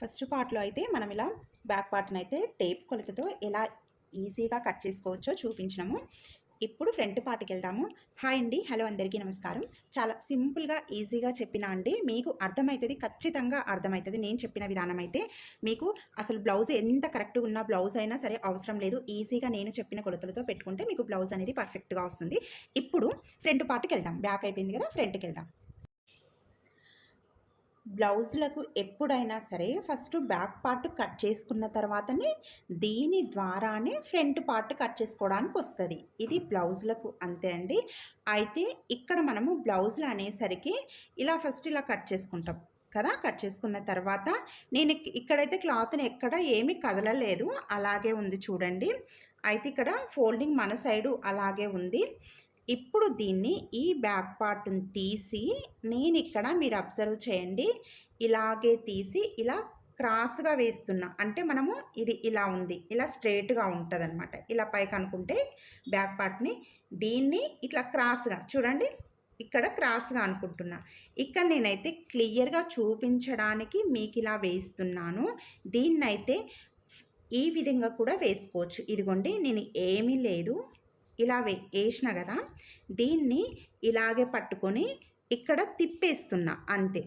First పార్ట్లో అయితే మనం ఇలా బ్యాక్ పార్ట్ని అయితే టేప్ కొలతతో ఎలా ఈజీగా కట్ చేసుకోవచ్చో చూపించినాము. ఇప్పుడు ఫ్రంట్ పార్ట్కి వెళ్దాము. హాయ్ అండి. హలో అందరికీ నమస్కారం. చాలా సింపుల్గా ఈజీగా చెప్పిన అండి. మీకు అర్థమవుతుంది ఖచ్చితంగా అర్థమవుతుంది నేను చెప్పిన విధానం అయితే మీకు అసలు బ్లౌజ్ ఎంత కరెక్ట్గా ఉన్న బ్లౌజ్ అయినా సరే అవసరం లేదు. ఈజీగా నేను చెప్పిన కొలతలతో పెట్టుకుంటే మీకు బ్లౌజ్ అనేది పర్ఫెక్ట్గా వస్తుంది. ఇప్పుడు ఫ్రంట్ పార్ట్కి వెళ్దాం. బ్యాక్ అయిపోయింది కదా ఫ్రంట్కి వెళ్దాం. బ్లౌజులకు ఎప్పుడైనా సరే ఫస్ట్ బ్యాక్ పార్ట్ కట్ చేసుకున్న తర్వాతనే దీని ద్వారానే ఫ్రంట్ పార్ట్ కట్ చేసుకోవడానికి వస్తుంది. ఇది బ్లౌజులకు అంతే అండి. అయితే ఇక్కడ మనము బ్లౌజులు అనేసరికి ఇలా ఫస్ట్ ఇలా కట్ చేసుకుంటాం కదా. కట్ చేసుకున్న తర్వాత నేను ఇక్కడైతే క్లాత్ని ఎక్కడ ఏమీ కదలలేదు. అలాగే ఉంది చూడండి. అయితే ఇక్కడ ఫోల్డింగ్ మన సైడు అలాగే ఉంది. ఇప్పుడు దీన్ని ఈ బ్యాక్ పార్ట్ని తీసి నేను ఇక్కడ మీరు అబ్జర్వ్ చేయండి. ఇలాగే తీసి ఇలా క్రాస్గా వేస్తున్నా. అంటే మనము ఇది ఇలా ఉంది. ఇలా స్ట్రేట్గా ఉంటుంది అనమాట ఇలా పైకి అనుకుంటే బ్యాక్ పార్ట్ని దీన్ని ఇట్లా క్రాస్గా చూడండి. ఇక్కడ క్రాస్గా అనుకుంటున్నా. ఇక్కడ నేనైతే క్లియర్గా చూపించడానికి మీకు ఇలా వేస్తున్నాను. దీన్నైతే ఈ విధంగా కూడా వేసుకోవచ్చు. ఇదిగోండి నేను ఏమీ లేదు. ఇలా వే వేసిన కదా దీన్ని ఇలాగే పట్టుకొని ఇక్కడ తిప్పేస్తున్నా అంతే.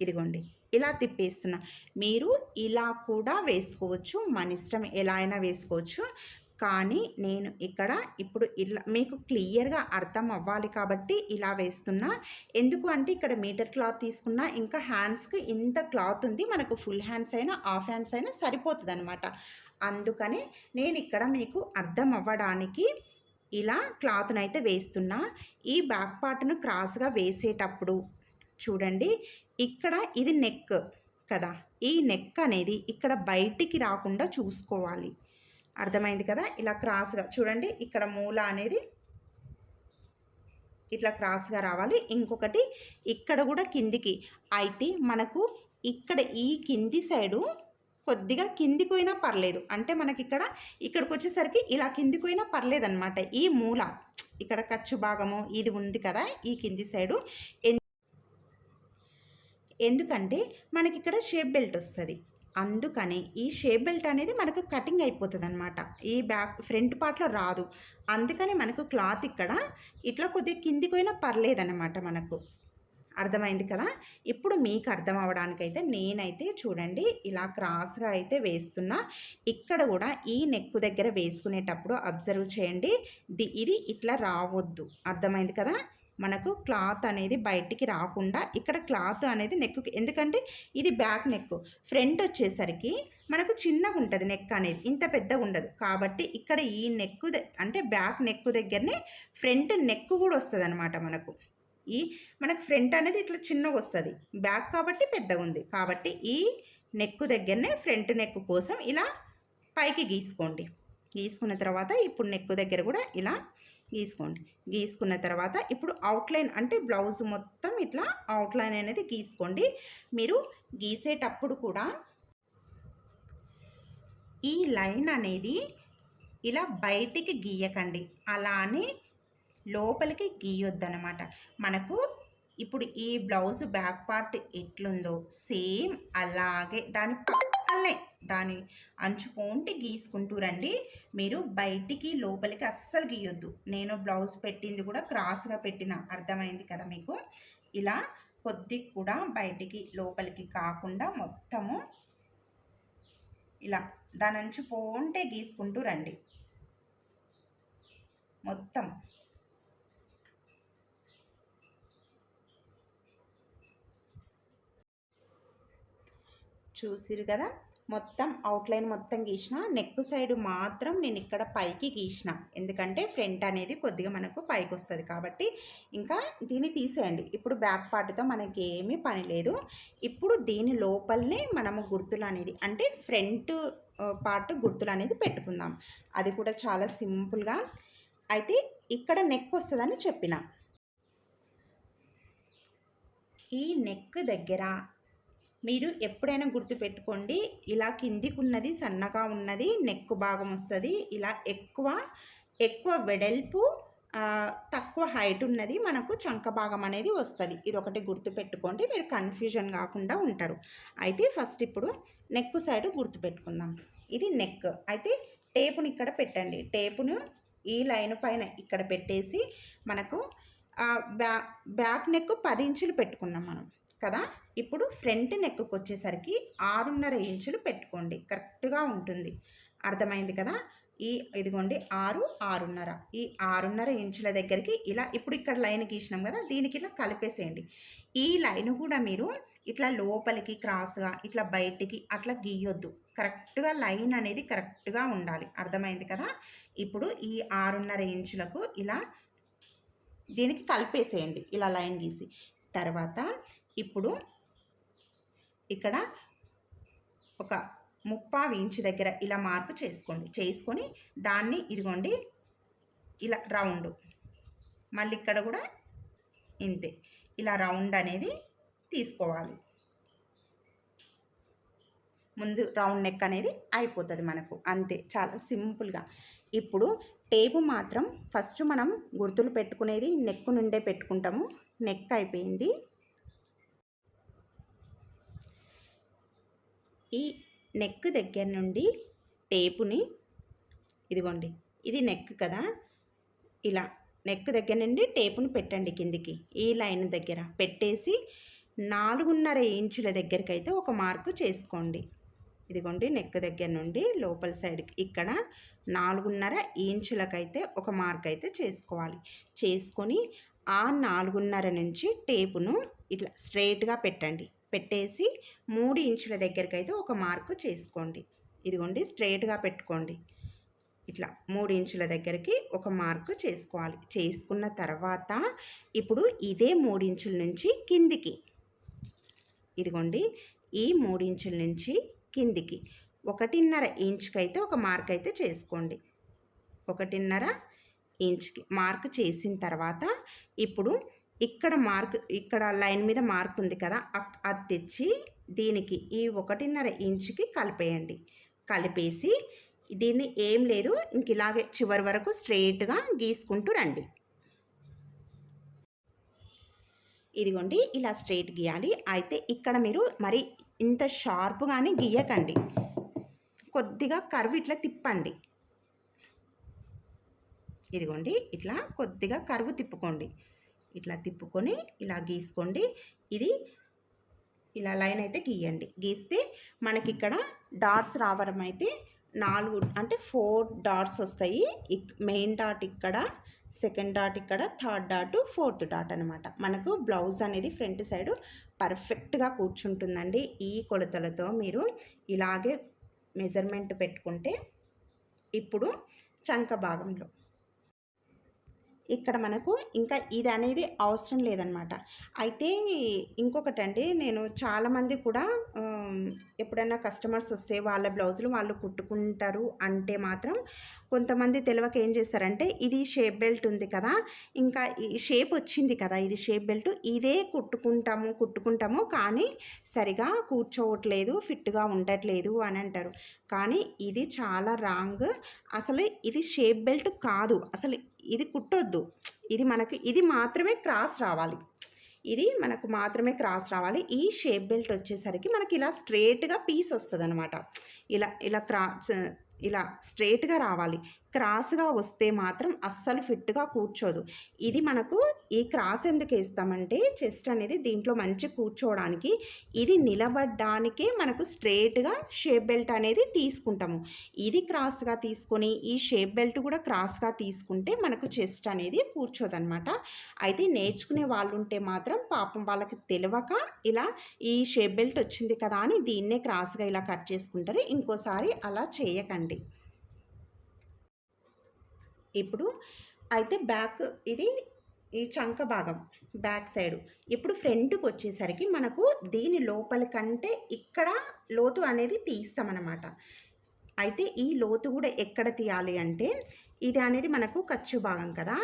ఇదిగోండి ఇలా తిప్పేస్తున్నా. మీరు ఇలా కూడా వేసుకోవచ్చు మన ఇష్టం ఎలా అయినా వేసుకోవచ్చు. కానీ నేను ఇక్కడ ఇప్పుడు ఇలా మీకు క్లియర్గా అర్థం అవ్వాలి కాబట్టి ఇలా వేస్తున్నా. ఎందుకు అంటే ఇక్కడ మీటర్ క్లాత్ తీసుకున్నా ఇంకా హ్యాండ్స్కి ఇంత క్లాత్ ఉంది మనకు ఫుల్ హ్యాండ్స్ అయినా హాఫ్ హ్యాండ్స్ అయినా సరిపోతుంది అనమాట అందుకనే నేను ఇక్కడ మీకు అర్థం అవ్వడానికి ఇలా క్లాత్ను అయితే వేస్తున్నా. ఈ బ్యాక్ పార్ట్ను క్రాస్గా వేసేటప్పుడు చూడండి ఇక్కడ ఇది నెక్ కదా ఈ నెక్ అనేది ఇక్కడ బయటికి రాకుండా చూసుకోవాలి. అర్థమైంది కదా? ఇలా క్రాస్గా చూడండి ఇక్కడ మూల అనేది ఇట్లా క్రాస్గా రావాలి. ఇంకొకటి ఇక్కడ కూడా కిందికి. అయితే మనకు ఇక్కడ ఈ కింది సైడు కొద్దిగా కిందికి పోయినా పర్లేదు. అంటే మనకి ఇక్కడ ఇక్కడికి వచ్చేసరికి ఇలా కిందికి పోయినా పర్లేదు అనమాట ఈ మూల ఇక్కడ ఖర్చు భాగము ఇది ఉంది కదా ఈ కింది సైడు. ఎందుకంటే మనకి ఇక్కడ షేప్ బెల్ట్ వస్తుంది. అందుకని ఈ షేప్ బెల్ట్ అనేది మనకు కటింగ్ అయిపోతుంది అనమాట ఈ బ్యాక్ ఫ్రంట్ పార్ట్లో రాదు. అందుకని మనకు క్లాత్ ఇక్కడ ఇట్లా కొద్దిగా కిందికి పోయినా పర్లేదన్నమాట మనకు. అర్థమైంది కదా? ఇప్పుడు మీకు అర్థం అవడానికైతే నేనైతే చూడండి ఇలా క్రాస్గా అయితే వేస్తున్నా. ఇక్కడ కూడా ఈ నెక్ దగ్గర వేసుకునేటప్పుడు అబ్జర్వ్ చేయండి. ది ఇది ఇట్లా రావద్దు. అర్థమైంది కదా? మనకు క్లాత్ అనేది బయటికి రాకుండా ఇక్కడ క్లాత్ అనేది నెక్ ఎందుకంటే ఇది బ్యాక్ నెక్ ఫ్రంట్ వచ్చేసరికి మనకు చిన్నగా ఉంటుంది నెక్ అనేది ఇంత పెద్దగా ఉండదు. కాబట్టి ఇక్కడ ఈ నెక్ అంటే బ్యాక్ నెక్ దగ్గరనే ఫ్రంట్ నెక్ కూడా వస్తుంది మనకు. ఈ మనకు ఫ్రంట్ అనేది ఇట్లా చిన్నగా వస్తుంది. బ్యాక్ కాబట్టి పెద్దగా ఉంది. కాబట్టి ఈ నెక్ దగ్గరనే ఫ్రంట్ నెక్ కోసం ఇలా పైకి గీసుకోండి. గీసుకున్న తర్వాత ఇప్పుడు నెక్ దగ్గర కూడా ఇలా గీసుకోండి. గీసుకున్న తర్వాత ఇప్పుడు అవుట్లైన్ అంటే బ్లౌజ్ మొత్తం ఇట్లా అవుట్లైన్ అనేది గీసుకోండి. మీరు గీసేటప్పుడు కూడా ఈ లైన్ అనేది ఇలా బయటికి గీయకండి. అలానే లోపలికి గీయొద్దనమాట మనకు ఇప్పుడు ఈ బ్లౌజ్ బ్యాక్ పార్ట్ ఎట్లుందో సేమ్ అలాగే దాని పక్కనే దాని అంచు పోంటి గీసుకుంటూ రండి. మీరు బయటికి లోపలికి అస్సలు గీయొద్దు. నేను బ్లౌజ్ పెట్టింది కూడా క్రాస్గా పెట్టిన. అర్థమైంది కదా మీకు? ఇలా కొద్ది కూడా బయటికి లోపలికి కాకుండా మొత్తము ఇలా దాని అంచు పోంటే గీసుకుంటూ రండి. మొత్తం చూసిరు కదా? మొత్తం అవుట్లైన్ మొత్తం గీసిన నెక్ సైడ్ మాత్రం నేను ఇక్కడ పైకి గీసిన. ఎందుకంటే ఫ్రంట్ అనేది కొద్దిగా మనకు పైకి వస్తుంది కాబట్టి ఇంకా దీన్ని తీసేయండి. ఇప్పుడు బ్యాక్ పార్ట్తో మనకి ఏమీ పని లేదు. ఇప్పుడు దీని లోపలనే మనము గుర్తులు అనేది అంటే ఫ్రంట్ పార్ట్ గుర్తులు అనేది పెట్టుకుందాం. అది కూడా చాలా సింపుల్గా అయితే ఇక్కడ నెక్ వస్తుందని చెప్పిన. ఈ నెక్ దగ్గర మీరు ఎప్పుడైనా గుర్తుపెట్టుకోండి ఇలా కిందికి ఉన్నది సన్నగా ఉన్నది నెక్ భాగం వస్తుంది ఇలా ఎక్కువ ఎక్కువ వెడల్పు తక్కువ హైట్ ఉన్నది మనకు చంక భాగం అనేది వస్తుంది. ఇది ఒకటి గుర్తుపెట్టుకోండి మీరు కన్ఫ్యూజన్ కాకుండా ఉంటారు. అయితే ఫస్ట్ ఇప్పుడు నెక్ సైడ్ గుర్తుపెట్టుకుందాం. ఇది నెక్ అయితే టేపుని ఇక్కడ పెట్టండి. టేపును ఈ లైన్ పైన ఇక్కడ పెట్టేసి మనకు బ్యా బ్యాక్ నెక్ పది ఇంచులు పెట్టుకున్నాం మనం. కదా? ఇప్పుడు ఫ్రంట్ నెక్కు వచ్చేసరికి ఆరున్నర ఇంచులు పెట్టుకోండి. కరెక్ట్గా ఉంటుంది. అర్థమైంది కదా? ఈ ఇదిగోండి ఆరు ఆరున్నర. ఈ ఆరున్నర ఇంచుల దగ్గరికి ఇలా ఇప్పుడు ఇక్కడ లైన్ గీసినాం కదా? దీనికి ఇట్లా కలిపేసేయండి. ఈ లైన్ కూడా మీరు ఇట్లా లోపలికి క్రాస్గా ఇట్లా బయటికి అట్లా గీయొద్దు. కరెక్ట్గా లైన్ అనేది కరెక్ట్గా ఉండాలి. అర్థమైంది కదా? ఇప్పుడు ఈ ఆరున్నర ఇంచులకు ఇలా దీనికి కలిపేసేయండి. ఇలా లైన్ గీసి. తర్వాత ఇప్పుడు ఇక్కడ ఒక ముప్పావి ఇంచు దగ్గర ఇలా మార్పు చేసుకోండి. చేసుకొని దాన్ని ఇదిగోండి ఇలా రౌండ్. మళ్ళీ ఇక్కడ కూడా ఇంతే. ఇలా రౌండ్ అనేది తీసుకోవాలి. ముందు రౌండ్ నెక్ అనేది అయిపోతుంది మనకు. అంతే. చాలా సింపుల్గా. ఇప్పుడు టేపు మాత్రం ఫస్ట్ మనం గుర్తులు పెట్టుకునేది నెక్ నుండే పెట్టుకుంటాము. నెక్ అయిపోయింది. ఈ నెక్ దగ్గర నుండి టేపుని ఇదిగోండి ఇది నెక్ కదా? ఇలా నెక్ దగ్గర నుండి టేపుని పెట్టండి కిందికి ఈ లైన్ దగ్గర పెట్టేసి నాలుగున్నర ఇంచుల దగ్గరికి అయితే ఒక మార్కు చేసుకోండి. ఇదిగోండి నెక్ దగ్గర నుండి లోపల సైడ్కి ఇక్కడ నాలుగున్నర ఇంచులకైతే ఒక మార్క్ అయితే చేసుకోవాలి. చేసుకొని ఆ నాలుగున్నర నుంచి టేపును ఇట్లా స్ట్రైట్గా పెట్టండి. పెట్టేసి మూడు ఇంచుల దగ్గరికి అయితే ఒక మార్కు చేసుకోండి. ఇదిగోండి స్ట్రైట్గా పెట్టుకోండి. ఇట్లా మూడు ఇంచుల దగ్గరికి ఒక మార్కు చేసుకోవాలి. చేసుకున్న తర్వాత ఇప్పుడు ఇదే మూడించుల నుంచి కిందికి. ఇదిగోండి ఈ మూడించుల నుంచి కిందికి. ఒకటిన్నర ఇంచుకైతే అయితే ఒక మార్క్ అయితే చేసుకోండి. ఒకటిన్నర ఇంచ్కి మార్క్ చేసిన తర్వాత ఇప్పుడు ఇక్కడ మార్క్ ఇక్కడ లైన్ మీద మార్క్ ఉంది కదా అది తెచ్చి దీనికి ఈ ఒకటిన్నర ఇంచుకి కలిపేయండి. కలిపేసి దీన్ని ఏం లేదు ఇంక ఇలాగే చివరి వరకు స్ట్రెయిట్గా గీసుకుంటూ రండి. ఇదిగోండి ఇలా స్ట్రెయిట్ గీయాలి. అయితే ఇక్కడ మీరు మరి ఇంత షార్ప్గానే గీయకండి. కొద్దిగా కర్వ్ ఇట్లా తిప్పండి. ఇదిగోండి ఇట్లా కొద్దిగా కరువు తిప్పుకోండి. ఇట్లా తిప్పుకొని ఇలా గీసుకోండి. ఇది ఇలా లైన్ అయితే గీయండి. గీస్తే మనకి ఇక్కడ డాట్స్ రావడం అయితే నాలుగు అంటే ఫోర్ డాట్స్ వస్తాయి. మెయిన్ డాట్ ఇక్కడ సెకండ్ డాట్ ఇక్కడ థర్డ్ డాట్ ఫోర్త్ డాట్ అనమాట మనకు బ్లౌజ్ అనేది ఫ్రంట్ సైడ్ పర్ఫెక్ట్గా కూర్చుంటుందండి. ఈ కొలతలతో మీరు ఇలాగే మెజర్మెంట్ పెట్టుకుంటే ఇప్పుడు చంక భాగంలో ఇక్కడ మనకు ఇంకా ఇది అనేది అవసరం లేదనమాట. అయితే ఇంకొకటి అండి నేను చాలామంది కూడా ఎప్పుడైనా కస్టమర్స్ వస్తే వాళ్ళ బ్లౌజులు వాళ్ళు కుట్టుకుంటారు అంటే మాత్రం కొంతమంది తెలియక ఏం చేస్తారంటే ఇది షేప్ బెల్ట్ ఉంది కదా ఇంకా ఈ షేప్ వచ్చింది కదా ఇది షేప్ బెల్ట్ ఇదే కుట్టుకుంటాము కుట్టుకుంటాము కానీ సరిగా కూర్చోవట్లేదు ఫిట్గా ఉండట్లేదు అని అంటారు. కానీ ఇది చాలా రాంగ్. అసలు ఇది షేప్ బెల్ట్ కాదు. అసలు ఇది కుట్టొద్దు. ఇది మనకి ఇది మాత్రమే క్రాస్ రావాలి. ఇది మనకు మాత్రమే క్రాస్ రావాలి. ఈ షేప్ బెల్ట్ వచ్చేసరికి మనకి ఇలా స్ట్రేట్గా పీస్ వస్తుంది అనమాట ఇలా ఇలా క్రాస్ ఇలా స్ట్రేట్గా రావాలి. క్రాస్గా వస్తే మాత్రం అస్సలు ఫిట్గా కూర్చోదు. ఇది మనకు ఈ క్రాస్ ఎందుకు వేస్తామంటే చెస్ట్ అనేది దీంట్లో మంచి కూర్చోవడానికి ఇది నిలబడ్డానికే మనకు స్ట్రేట్గా షేప్ బెల్ట్ అనేది తీసుకుంటాము. ఇది క్రాస్గా తీసుకొని ఈ షేప్ బెల్ట్ కూడా క్రాస్గా తీసుకుంటే మనకు చెస్ట్ అనేది కూర్చోదనమాట అయితే నేర్చుకునే వాళ్ళు ఉంటే మాత్రం పాపం వాళ్ళకి తెలియక ఇలా ఈ షేప్ బెల్ట్ వచ్చింది కదా అని దీన్నే క్రాస్గా ఇలా కట్ చేసుకుంటారు. ఇంకోసారి అలా చేయకండి. ఇప్పుడు అయితే బ్యాక్ ఇది ఈ చంక భాగం బ్యాక్ సైడ్. ఇప్పుడు ఫ్రంట్కి వచ్చేసరికి మనకు దీని లోపల కంటే ఇక్కడ లోతు అనేది తీస్తామన్నమాట. అయితే ఈ లోతు కూడా ఎక్కడ తీయాలి అంటే ఇది అనేది మనకు ఖర్చు భాగం కదా.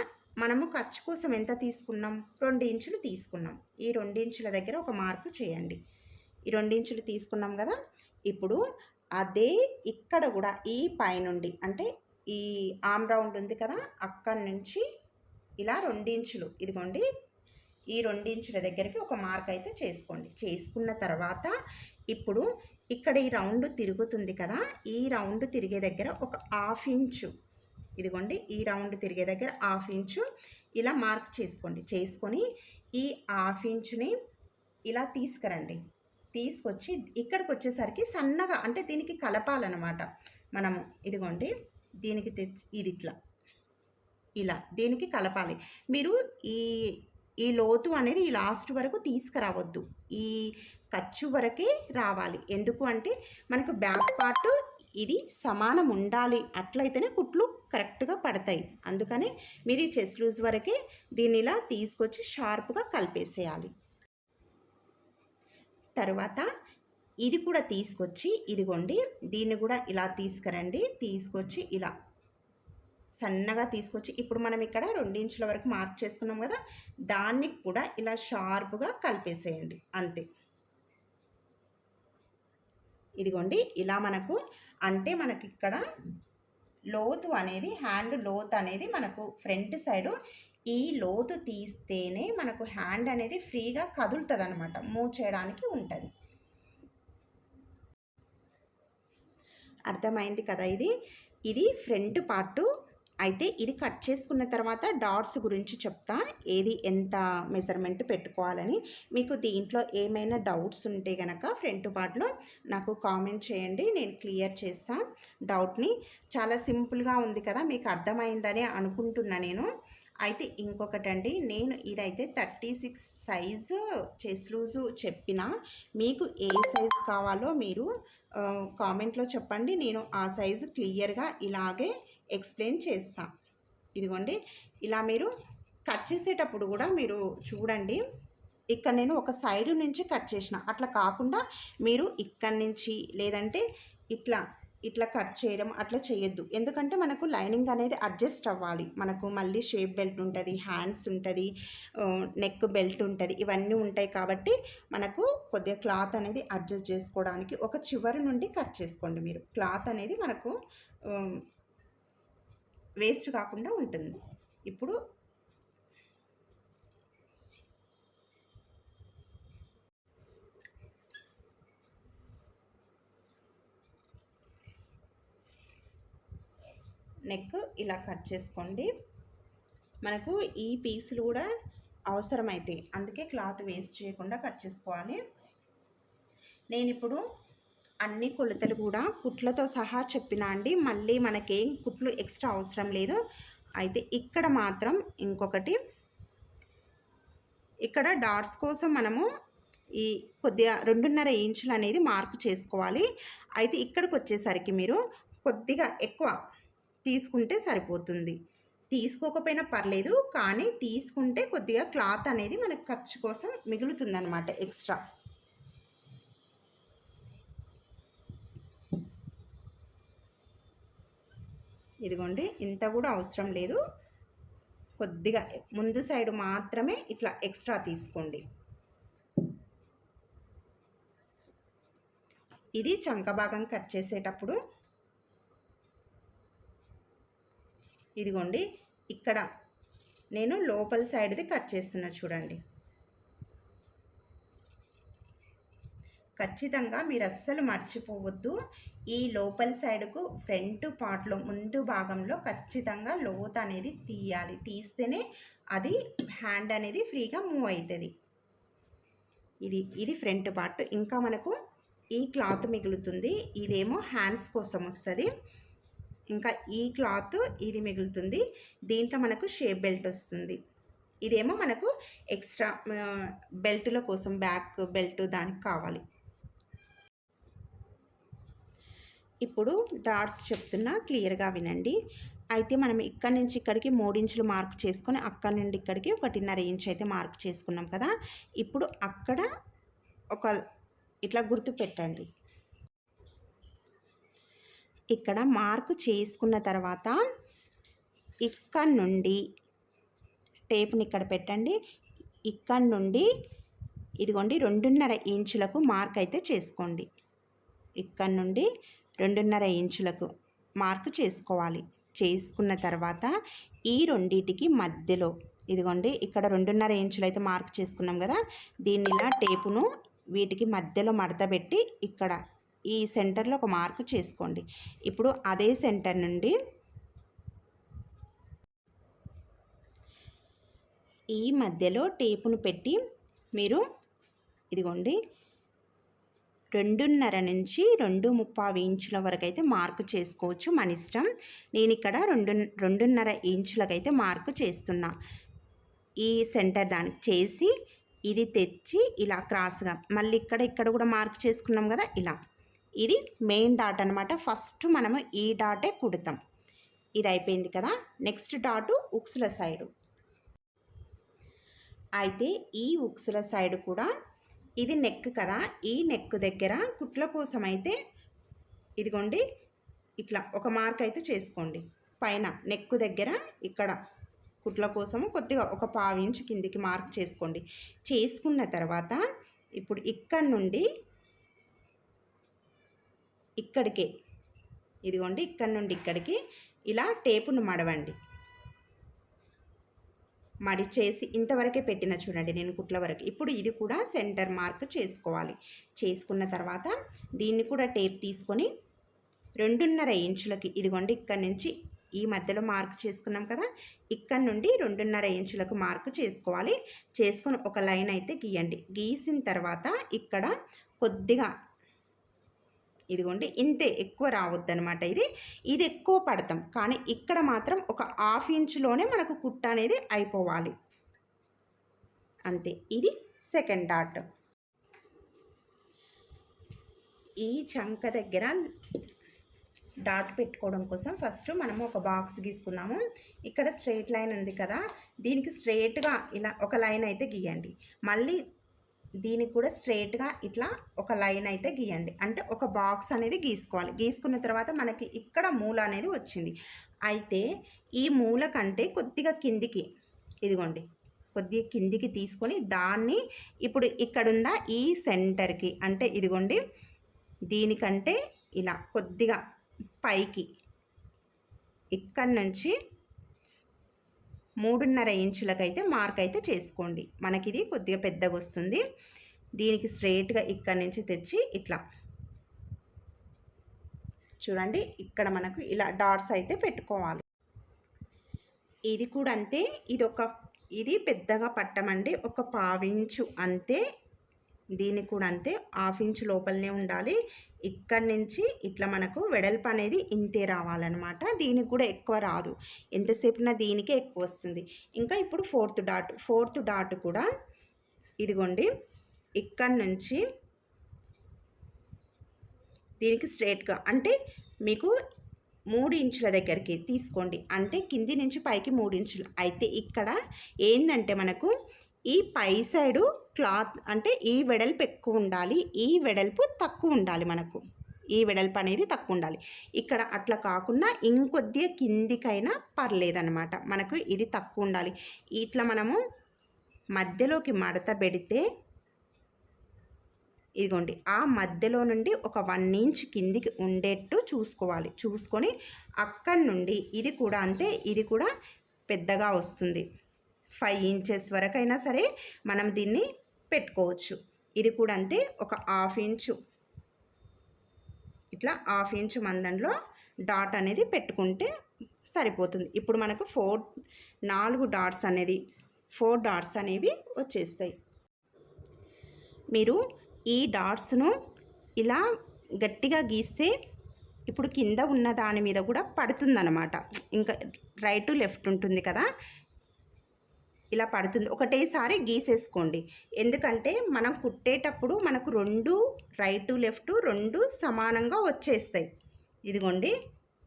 మనము ఖర్చు కోసం ఎంత తీసుకున్నాం? రెండు ఇంచులు తీసుకున్నాం. ఈ రెండు ఇంచుల దగ్గర ఒక మార్కు చేయండి. ఈ రెండు ఇంచులు తీసుకున్నాం కదా. ఇప్పుడు అదే ఇక్కడ కూడా ఈ పైనుండి అంటే ఈ ఆమ్ రౌండ్ ఉంది కదా అక్కడి నుంచి ఇలా రెండించులు. ఇదిగోండి ఈ రెండించుల దగ్గరికి ఒక మార్క్ అయితే చేసుకోండి. చేసుకున్న తర్వాత ఇప్పుడు ఇక్కడ ఈ రౌండ్ తిరుగుతుంది కదా ఈ రౌండ్ తిరిగే దగ్గర ఒక హాఫ్ ఇంచు. ఇదిగోండి ఈ రౌండ్ తిరిగే దగ్గర హాఫ్ ఇంచు. ఇలా మార్క్ చేసుకోండి. చేసుకొని ఈ హాఫ్ ఇంచుని ఇలా తీసుకురండి. తీసుకొచ్చి ఇక్కడికి వచ్చేసరికి సన్నగా అంటే దీనికి కలపాలన్నమాట. మనము ఇదిగోండి దీనికి తెచ్చి ఇది ఇట్లా ఇలా దీనికి కలపాలి. మీరు ఈ ఈ లోతు అనేది ఈ లాస్ట్ వరకు తీసుకురావద్దు. ఈ ఖర్చు వరకే రావాలి. ఎందుకు అంటే మనకు బ్యాక్ పార్ట్ ఇది సమానం ఉండాలి. అట్లయితేనే కుట్లు కరెక్ట్గా పడతాయి. అందుకని మీరు ఈ చెస్ లూజ్ వరకే దీన్ని ఇలా తీసుకొచ్చి షార్ప్గా కలిపేసేయాలి. తర్వాత ఇది కూడా తీసుకొచ్చి ఇదిగోండి దీన్ని కూడా ఇలా తీసుకురండి తీసుకొచ్చి ఇలా సన్నగా తీసుకొచ్చి ఇప్పుడు మనం ఇక్కడ రెండించుల వరకు మార్క్ చేసుకున్నాం కదా దాన్ని కూడా ఇలా షార్ప్గా కలిపేసేయండి అంతే. ఇదిగోండి ఇలా మనకు అంటే మనకి ఇక్కడ లోతు అనేది హ్యాండ్ లోతు అనేది మనకు ఫ్రంట్ సైడు ఈ లోతు తీస్తేనే మనకు హ్యాండ్ అనేది ఫ్రీగా కదులుతుంది అనమాట మూవ్ చేయడానికి ఉంటుంది. అర్థమైంది కదా ఇది? ఇది ఫ్రంట్ పార్టు. అయితే ఇది కట్ చేసుకున్న తర్వాత డాట్స్ గురించి చెప్తా. ఏది ఎంత మెజర్మెంట్ పెట్టుకోవాలని. మీకు దీంట్లో ఏమైనా డౌట్స్ ఉంటే కనుక ఫ్రంట్ పార్ట్లో నాకు కామెంట్ చేయండి. నేను క్లియర్ చేస్తా డౌట్ని. చాలా సింపుల్గా ఉంది కదా. మీకు అర్థమైందని అనుకుంటున్నా నేను. అయితే ఇంకొకటండి నేను ఇదైతే thirty six size chest loose చెప్పిన మీకు ఏ సైజ్ కావాలో మీరు కామెంట్లో చెప్పండి నేను ఆ సైజు క్లియర్గా ఇలాగే ఎక్స్ప్లెయిన్ చేస్తాను ఇదిగోండి ఇలా మీరు కట్ చేసేటప్పుడు కూడా మీరు చూడండి ఇక్కడ నేను ఒక సైడ్ నుంచి కట్ చేసిన. అట్లా కాకుండా మీరు ఇక్కడి నుంచి లేదంటే ఇట్లా ఇట్లా కట్ చేయడం అట్లా చేయొద్దు. ఎందుకంటే మనకు లైనింగ్ అనేది అడ్జస్ట్ అవ్వాలి. మనకు మళ్ళీ షేప్ బెల్ట్ ఉంటుంది హ్యాండ్స్ ఉంటుంది నెక్ బెల్ట్ ఉంటుంది ఇవన్నీ ఉంటాయి కాబట్టి మనకు కొద్దిగా క్లాత్ అనేది అడ్జస్ట్ చేసుకోవడానికి ఒక చివరి నుండి కట్ చేసుకోండి మీరు. క్లాత్ అనేది మనకు వేస్ట్ కాకుండా ఉంటుంది. ఇప్పుడు నెక్ ఇలా కట్ చేసుకోండి. మనకు ఈ పీసులు కూడా అవసరమైతాయి. అందుకే క్లాత్ వేస్ట్ చేయకుండా కట్ చేసుకోవాలి. నేను ఇప్పుడు అన్ని కొలతలు కూడా కుట్లతో సహా చెప్పినా అండి మళ్ళీ మనకేం కుట్లు ఎక్స్ట్రా అవసరం లేదు. అయితే ఇక్కడ మాత్రం ఇంకొకటి. ఇక్కడ డాట్స్ కోసం మనము ఈ కొద్దిగా రెండున్నర ఇంచులు అనేది మార్క్ చేసుకోవాలి. అయితే ఇక్కడికి వచ్చేసరికి మీరు కొద్దిగా ఎక్కువ తీసుకుంటే సరిపోతుంది. తీసుకోకపోయినా పర్లేదు కానీ తీసుకుంటే కొద్దిగా క్లాత్ అనేది మనకు ఖర్చు కోసం మిగులుతుందనమాట ఎక్స్ట్రా. ఇదిగోండి ఇంత కూడా అవసరం లేదు. కొద్దిగా ముందు సైడ్ మాత్రమే ఇట్లా ఎక్స్ట్రా తీసుకోండి. ఇది చంక భాగం కట్ చేసేటప్పుడు ఇదిగోండి ఇక్కడ నేను లోపల సైడ్ది కట్ చేస్తున్నా చూడండి. ఖచ్చితంగా మీరు అస్సలు మర్చిపోవద్దు. ఈ లోపల సైడ్కు ఫ్రంట్ పార్ట్లో ముందు భాగంలో ఖచ్చితంగా లోత్ అనేది తీయాలి. తీస్తేనే అది హ్యాండ్ అనేది ఫ్రీగా మూవ్ అవుతుంది ఇది ఇది ఫ్రంట్ పార్ట్. ఇంకా మనకు ఈ క్లాత్ మిగులుతుంది. ఇదేమో హ్యాండ్స్ కోసం వస్తుంది. ఇంకా ఈ క్లాత్ ఇది మిగులుతుంది. దీంట్లో మనకు షేప్ బెల్ట్ వస్తుంది. ఇదేమో మనకు ఎక్స్ట్రా బెల్టుల కోసం బ్యాక్ బెల్ట్ దానికి కావాలి. ఇప్పుడు డాట్స్ చెప్తున్నా క్లియర్గా వినండి. అయితే మనం ఇక్కడి నుంచి ఇక్కడికి మూడించులు మార్క్ చేసుకొని అక్కడి నుండి ఇక్కడికి ఒకటిన్నర ఇంచ్ అయితే మార్క్ చేసుకున్నాం కదా. ఇప్పుడు అక్కడ ఒక ఇట్లా గుర్తు పెట్టండి ఇక్కడ మార్కు చేసుకున్న తర్వాత ఇక్కడ నుండి టేప్ని ఇక్కడ పెట్టండి. ఇక్కడ నుండి ఇదిగోండి రెండున్నర ఇంచులకు మార్క్ అయితే చేసుకోండి. ఇక్కడ నుండి రెండున్నర ఇంచులకు మార్క్ చేసుకోవాలి. చేసుకున్న తర్వాత ఈ రెండిటికి మధ్యలో ఇదిగోండి ఇక్కడ రెండున్నర ఇంచులు అయితే మార్క్ చేసుకున్నాం కదా దీన్ని ఇలా టేపును వీటికి మధ్యలో మడత పెట్టి ఇక్కడ ఈ సెంటర్లో ఒక మార్క్ చేసుకోండి. ఇప్పుడు అదే సెంటర్ నుండి ఈ మధ్యలో టేపును పెట్టి మీరు ఇదిగోండి రెండున్నర నుంచి రెండు ముప్పావు ఇంచుల వరకు అయితే మార్కు చేసుకోవచ్చు మన ఇష్టం. నేను ఇక్కడ రెండు రెండున్నర ఇంచులకైతే మార్కు చేస్తున్నా. ఈ సెంటర్ దానికి చేసి ఇది తెచ్చి ఇలా క్రాస్గా మళ్ళీ ఇక్కడ ఇక్కడ కూడా మార్క్ చేసుకున్నాం కదా ఇలా. ఇది మెయిన్ డాట్ అనమాట ఫస్ట్ మనము ఈ డాటే కుడతాం. ఇది అయిపోయింది కదా. నెక్స్ట్ డాటు ఉక్సుల సైడు అయితే ఈ ఉక్సుల సైడ్ కూడా ఇది నెక్ కదా. ఈ నెక్ దగ్గర కుట్ల కోసం అయితే ఇదిగోండి ఇట్లా ఒక మార్క్ అయితే చేసుకోండి. పైన నెక్ దగ్గర ఇక్కడ కుట్ల కోసము కొద్దిగా ఒక పావు ఇంచు కిందికి మార్క్ చేసుకోండి. చేసుకున్న తర్వాత ఇప్పుడు ఇక్కడ నుండి ఇక్కడికే. ఇదిగోండి ఇక్కడ నుండి ఇక్కడికి ఇలా టేపును మడవండి. మడి చేసి ఇంతవరకే పెట్టిన చూడండి నేను కుట్ల వరకు. ఇప్పుడు ఇది కూడా సెంటర్ మార్క్ చేసుకోవాలి. చేసుకున్న తర్వాత దీన్ని కూడా టేప్ తీసుకొని రెండున్నర ఇంచులకి ఇదిగోండి ఇక్కడ నుంచి ఈ మధ్యలో మార్క్ చేసుకున్నాం కదా ఇక్కడ నుండి రెండున్నర ఇంచులకు మార్క్ చేసుకోవాలి. చేసుకొని ఒక లైన్ అయితే గీయండి. గీసిన తర్వాత ఇక్కడ కొద్దిగా ఇదిగోండి ఇంతే ఎక్కువ రావద్దనమాట ఇది. ఇది ఎక్కువ పడతాం. కానీ ఇక్కడ మాత్రం ఒక హాఫ్ ఇంచులోనే మనకు కుట్ట అనేది అయిపోవాలి. అంతే. ఇది సెకండ్ డాట్ ఈ చంక దగ్గర డాట్ పెట్టుకోవడం కోసం ఫస్ట్ మనము ఒక బాక్స్ గీసుకున్నాము. ఇక్కడ స్ట్రేట్ లైన్ ఉంది కదా. దీనికి స్ట్రేట్గా ఇలా ఒక లైన్ అయితే గీయండి. మళ్ళీ దీనికి కూడా స్ట్రేట్గా ఇట్లా ఒక లైన్ అయితే గీయండి. అంటే ఒక బాక్స్ అనేది గీసుకోవాలి. గీసుకున్న తర్వాత మనకి ఇక్కడ మూల అనేది వచ్చింది. అయితే ఈ మూల కంటే కొద్దిగా కిందికి ఇదిగోండి కొద్దిగా కిందికి తీసుకొని దాన్ని ఇప్పుడు ఇక్కడుందా ఈ సెంటర్కి అంటే ఇదిగోండి దీనికంటే ఇలా కొద్దిగా పైకి ఇక్కడి నుంచి మూడున్నర ఇంచులకైతే మార్క్ అయితే చేసుకోండి. మనకి ఇది కొద్దిగా పెద్దగా వస్తుంది దీనికి స్ట్రైట్గా ఇక్కడ నుంచి తెచ్చి ఇట్లా. చూడండి ఇక్కడ మనకు ఇలా డాట్స్ అయితే పెట్టుకోవాలి. ఇది కూడా అంతే. ఇది ఒక ఇది పెద్దగా పట్టమండి. ఒక పావించు అంతే. దీనికి కూడా అంతే హాఫ్ ఇంచ్ లోపలనే ఉండాలి. ఇక్కడి నుంచి ఇట్లా మనకు వెడల్పు అనేది ఇంతే రావాలన్నమాట. దీనికి కూడా ఎక్కువ రాదు. ఎంతసేపున దీనికే ఎక్కువ వస్తుంది. ఇంకా ఇప్పుడు ఫోర్త్ డాట్ ఫోర్త్ డాట్ కూడా ఇదిగోండి. ఇక్కడి నుంచి దీనికి స్ట్రేట్గా అంటే మీకు మూడు ఇంచుల దగ్గరికి తీసుకోండి. అంటే కింది నుంచి పైకి మూడు ఇంచులు. అయితే ఇక్కడ ఏంటంటే మనకు ఈ పై సైడు క్లాత్ అంటే ఈ వెడల్పు ఎక్కువ ఉండాలి ఈ వెడల్పు తక్కువ ఉండాలి మనకు. ఈ వెడల్పు అనేది తక్కువ ఉండాలి. ఇక్కడ అట్లా కాకుండా ఇంకొద్దిగా కిందికైనా పర్లేదనమాట మనకు ఇది తక్కువ ఉండాలి. ఇట్లా మనము మధ్యలోకి మడత పెడితే ఇదిగోండి ఆ మధ్యలో నుండి ఒక వన్ ఇంచ్ కిందికి ఉండేట్టు చూసుకోవాలి. చూసుకొని అక్కడి నుండి ఇది కూడా అంతే ఇది కూడా పెద్దగా వస్తుంది. ఫైవ్ ఇంచెస్ వరకైనా సరే మనం దీన్ని పెట్టుకోవచ్చు. ఇది కూడా అంతే ఒక హాఫ్ ఇంచు. ఇట్లా హాఫ్ ఇంచు మందంలో డాట్ అనేది పెట్టుకుంటే సరిపోతుంది. ఇప్పుడు మనకు ఫోర్ నాలుగు డాట్స్ అనేది ఫోర్ డాట్స్ అనేవి వచ్చేస్తాయి. మీరు ఈ డాట్స్ను ఇలా గట్టిగా గీస్తే ఇప్పుడు కింద ఉన్న దాని మీద కూడా పడుతుందన్నమాట. ఇంకా రైట్ లెఫ్ట్ ఉంటుంది కదా ఇలా పడుతుంది. ఒకటేసారి గీసేసుకోండి. ఎందుకంటే మనం కుట్టేటప్పుడు మనకు రెండు రైటు లెఫ్ట్ రెండు సమానంగా వచ్చేస్తాయి. ఇదిగోండి.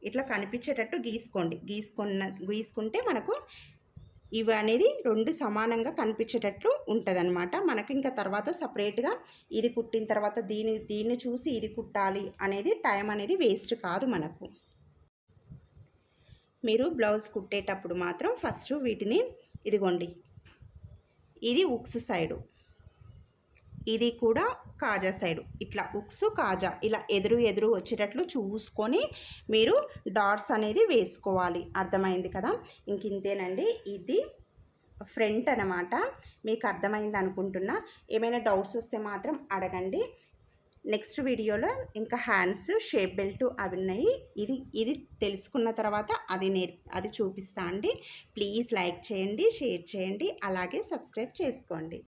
ఇట్లా కనిపించేటట్టు గీసుకోండి. గీసుకున్న గీసుకుంటే మనకు ఇవి అనేది రెండు సమానంగా కనిపించేటట్లు ఉంటుందన్నమాట. మనకి ఇంకా తర్వాత సపరేట్గా ఇది కుట్టిన తర్వాత దీని దీన్ని చూసి ఇది కుట్టాలి అనేది టైం అనేది వేస్ట్ కాదు మనకు. మీరు బ్లౌజ్ కుట్టేటప్పుడు మాత్రం ఫస్ట్ వీటిని ఇదిగోండి. ఇది ఉక్స్ సైడు. ఇది కూడా కాజా సైడ్. ఇట్లా ఉక్స్ కాజా ఇలా ఎదురు ఎదురు వచ్చేటట్లు చూసుకొని మీరు డాట్స్ అనేది వేసుకోవాలి. అర్థమైంది కదా? ఇంక ఇంతేనండి. ఇది ఫ్రంట్ అనమాట మీకు అర్థమైంది అనుకుంటున్నా. ఏమైనా డౌట్స్ వస్తే మాత్రం అడగండి. నెక్స్ట్ వీడియోలో ఇంకా హ్యాండ్స్ షేప్ బెల్ట్ అవి ఉన్నాయి. ఇది ఇది తెలుసుకున్న తర్వాత అది నేర్ అది చూపిస్తా అండి. ప్లీజ్ లైక్ చేయండి షేర్ చేయండి. అలాగే సబ్స్క్రైబ్ చేసుకోండి.